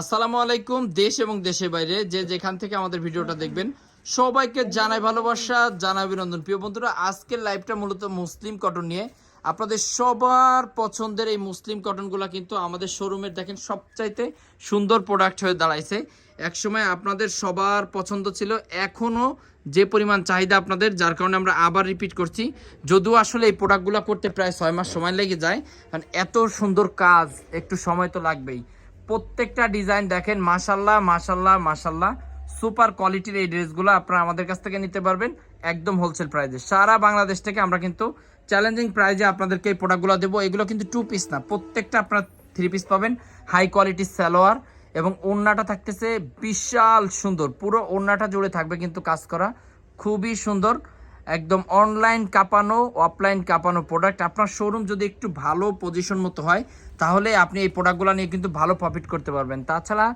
আসসালামু আলাইকুম, দেশ এবং দেশের বাইরে যে যেখান থেকে আমাদের ভিডিওটা দেখবেন, সবাইকে জানাই ভালোবাসা, জানাই অভিনন্দন। প্রিয় বন্ধুরা, আজকের লাইভটা মূলত মুসলিম কটন নিয়ে। আপনাদের সবার পছন্দের এই মুসলিম কটনগুলো কিন্তু আমাদের শোরুমের দেখেন সবচাইতে সুন্দর প্রোডাক্ট হয়ে দাঁড়াইছে। একসময় আপনাদের সবার পছন্দ ছিল এখনও যে পরিমাণ চাহিদা আপনাদের, যার কারণে আমরা আবার রিপিট করছি। যদিও আসলে এই প্রোডাক্টগুলো করতে প্রায় ছয় মাস সময় লেগে যায়, কারণ এত সুন্দর কাজ, একটু সময় তো লাগবেই। প্রত্যেকটা ডিজাইন দেখেন মাশাল্লাহ মাশাল্লাহ মাশাল্লাহ সুপার কোয়ালিটির এই ড্রেসগুলো আপনারা আমাদের কাছ থেকে নিতে পারবেন একদম হোলসেল প্রাইসে সারা বাংলাদেশ থেকে আমরা কিন্তু চ্যালেঞ্জিং প্রাইজে আপনাদেরকে এই প্রোডাক্টগুলো দেবো। এগুলো কিন্তু টু পিস না, প্রত্যেকটা আপনারা থ্রি পিস পাবেন। হাই কোয়ালিটির সালোয়ার এবং ওড়নাটা থাকতেছে বিশাল সুন্দর। পুরো ওড়নাটা জুড়ে থাকবে কিন্তু কাজ করা। খুবই সুন্দর। একদম অনলাইন কাঁপানো অফলাইন কাঁপানো প্রোডাক্ট আপনার শোরুম যদি একটু ভালো পজিশন মতো হয়, তাহলে আপনি এই প্রোডাক্টগুলো নিয়ে কিন্তু ভালো প্রফিট করতে পারবেন। তাছাড়া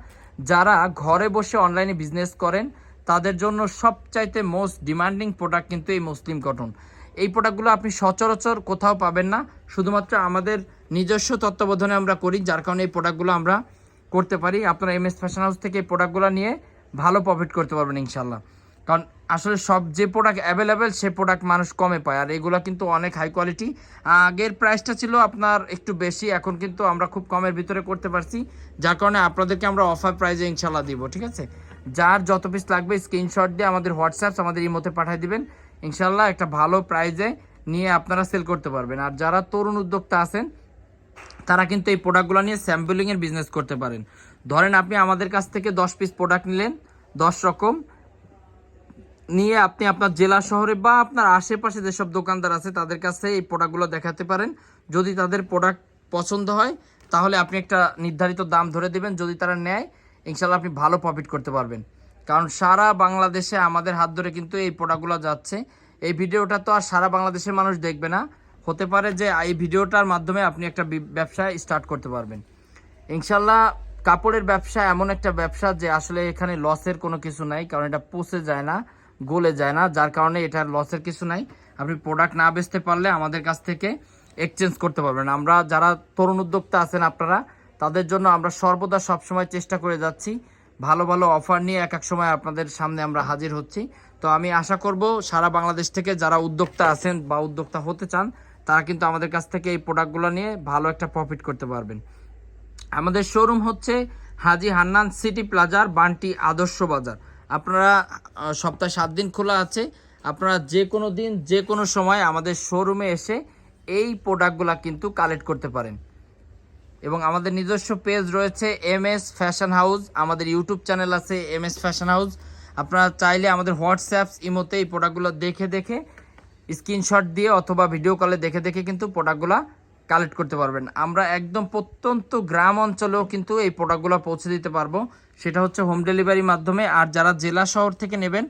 যারা ঘরে বসে অনলাইনে বিজনেস করেন, তাদের জন্য সবচাইতে মোস্ট ডিমান্ডিং প্রোডাক্ট কিন্তু এই মুসলিম কটন এই প্রোডাক্টগুলো আপনি সচরাচর কোথাও পাবেন না। শুধুমাত্র আমাদের নিজস্ব তত্ত্বাবধানে আমরা করি, যার কারণে এই প্রোডাক্টগুলো আমরা করতে পারি। আপনারা এম এস ফ্যাশন হাউস থেকে এই প্রোডাক্টগুলো নিয়ে ভালো প্রফিট করতে পারবেন ইনশাল্লাহ কারণ আসলে সব যে প্রোডাক্ট অ্যাভেলেবেল সে প্রোডাক্ট মানুষ কমে পায়। আর এগুলো কিন্তু অনেক হাই কোয়ালিটি আগের প্রাইসটা ছিল আপনার একটু বেশি, এখন কিন্তু আমরা খুব কমের ভিতরে করতে পারছি। যার কারণে আপনাদেরকে আমরা অফার প্রাইজে ইনশাল্লাহ দিব, ঠিক আছে? যার যত পিস লাগবে স্ক্রিনশট দিয়ে আমাদের হোয়াটসঅ্যাপ আমাদের ইমোতে পাঠিয়ে দিবেন। ইনশাল্লাহ একটা ভালো প্রাইজে নিয়ে আপনারা সেল করতে পারবেন। আর যারা তরুণ উদ্যোক্তা আছেন, তারা কিন্তু এই প্রোডাক্টগুলো নিয়ে স্যাম্পলিংয়ের বিজনেস করতে পারেন। ধরেন আপনি আমাদের কাছ থেকে দশ পিস প্রোডাক্ট নিলেন, দশ রকম। নিয়ে আপনি আপনার জেলা শহরে বা আপনার আশেপাশে যেসব দোকানদার আছে তাদের কাছে এই প্রোডাক্টগুলো দেখাতে পারেন। যদি তাদের প্রোডাক্ট পছন্দ হয়, তাহলে আপনি একটা নির্ধারিত দাম ধরে দেবেন। যদি তারা নেয় ইনশাল্লাহ আপনি ভালো প্রফিট করতে পারবেন। কারণ সারা বাংলাদেশে আমাদের হাত ধরে কিন্তু এই প্রোডাক্টগুলো যাচ্ছে। এই ভিডিওটা তো আর সারা বাংলাদেশের মানুষ দেখবে না। হতে পারে যে এই ভিডিওটার মাধ্যমে আপনি একটা ব্যবসা স্টার্ট করতে পারবেন। ইনশাল্লাহ কাপড়ের ব্যবসা এমন একটা ব্যবসা যে আসলে এখানে লসের কোনো কিছু নাই, কারণ এটা পচে যায় না। গলে যায় না, যার কারণে এটার লসের কিছু নাই। আপনি প্রোডাক্ট না বেচতে পারলে আমাদের কাছ থেকে এক্সচেঞ্জ করতে পারবেন। আমরা যারা তরুণ উদ্যোক্তা আছেন আপনারা, তাদের জন্য আমরা সর্বদা সবসময় চেষ্টা করে যাচ্ছি। ভালো ভালো অফার নিয়ে এক এক সময় আপনাদের সামনে আমরা হাজির হচ্ছি। তো আমি আশা করব সারা বাংলাদেশ থেকে যারা উদ্যোক্তা আছেন বা উদ্যোক্তা হতে চান, তারা কিন্তু আমাদের কাছ থেকে এই প্রোডাক্টগুলো নিয়ে ভালো একটা প্রফিট করতে পারবেন। আমাদের শোরুম হচ্ছে হাজি হান্নান সিটি প্লাজার বান্টি আদর্শ বাজার। আপনারা সপ্তাহে সাত দিন খোলা আছে। আপনারা যে কোনো দিন, যে কোনো সময় আমাদের শোরুমে এসে এই প্রোডাক্টগুলো কিন্তু কালেক্ট করতে পারেন। এবং আমাদের নিজস্ব পেজ রয়েছে এম এস ফ্যাশন হাউস আমাদের ইউটিউব চ্যানেল আছে এম এস ফ্যাশন হাউস আপনারা চাইলে আমাদের হোয়াটসঅ্যাপ ইমোতে এই প্রোডাক্টগুলো দেখে দেখে স্ক্রিনশট দিয়ে অথবা ভিডিও কলে দেখে দেখে কিন্তু প্রোডাক্টগুলো কালেক্ট করতে পারবেন। আমরা একদম প্রত্যন্ত গ্রাম অঞ্চলেও কিন্তু এই প্রোডাক্টগুলো পৌঁছে দিতে পারব। সেটা হচ্ছে হোম ডেলিভারির মাধ্যমে। আর যারা জেলা শহর থেকে নেবেন,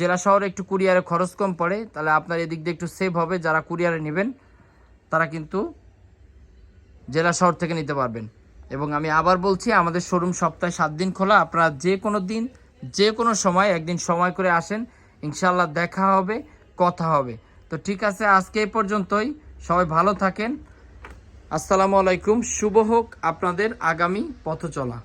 জেলা শহরে একটু কুরিয়ারে খরচ কম পড়ে, তাহলে আপনার এদিক দিয়ে একটু সেভ হবে। যারা কুরিয়ারে নেবেন, তারা কিন্তু জেলা শহর থেকে নিতে পারবেন। এবং আমি আবার বলছি, আমাদের শোরুম সপ্তাহে সাত দিন খোলা। আপনারা যে কোনো দিন, যে কোনো সময় একদিন সময় করে আসেন। ইনশাল্লাহ দেখা হবে, কথা হবে। তো ঠিক আছে, আজকে এই পর্যন্তই। সবাই ভালো থাকেন। আসসালামু আলাইকুম শুভ হোক আপনাদের আগামী পথ চলা